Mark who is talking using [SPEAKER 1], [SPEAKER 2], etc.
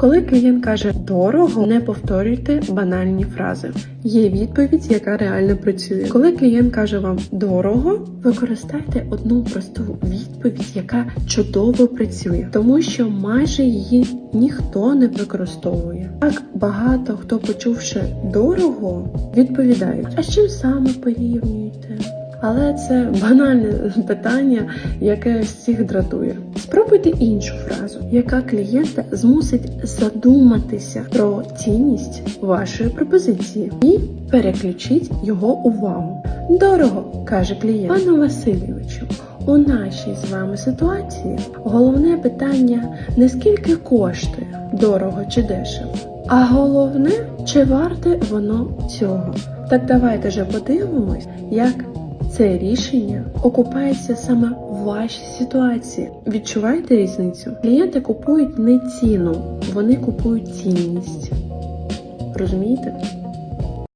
[SPEAKER 1] Коли клієнт каже дорого, не повторюйте банальні фрази. Є відповідь, яка реально працює. Коли клієнт каже вам дорого, використайте одну просту відповідь, яка чудово працює, тому що майже її ніхто не використовує. Так багато хто, почувши дорого, відповідають: а з чим саме порівнюєте? Але це банальне питання, яке всіх дратує. Спробуйте іншу фразу, яка клієнта змусить задуматися про цінність вашої пропозиції і переключіть його увагу. Дорого, каже клієнт. Пане Васильовичу, у нашій з вами ситуації головне питання не скільки коштує, дорого чи дешево, а головне, чи варте воно цього. Так давайте же подивимось, як це рішення окупається саме в вашій ситуації. Відчуваєте різницю? Клієнти купують не ціну, вони купують цінність. Розумієте?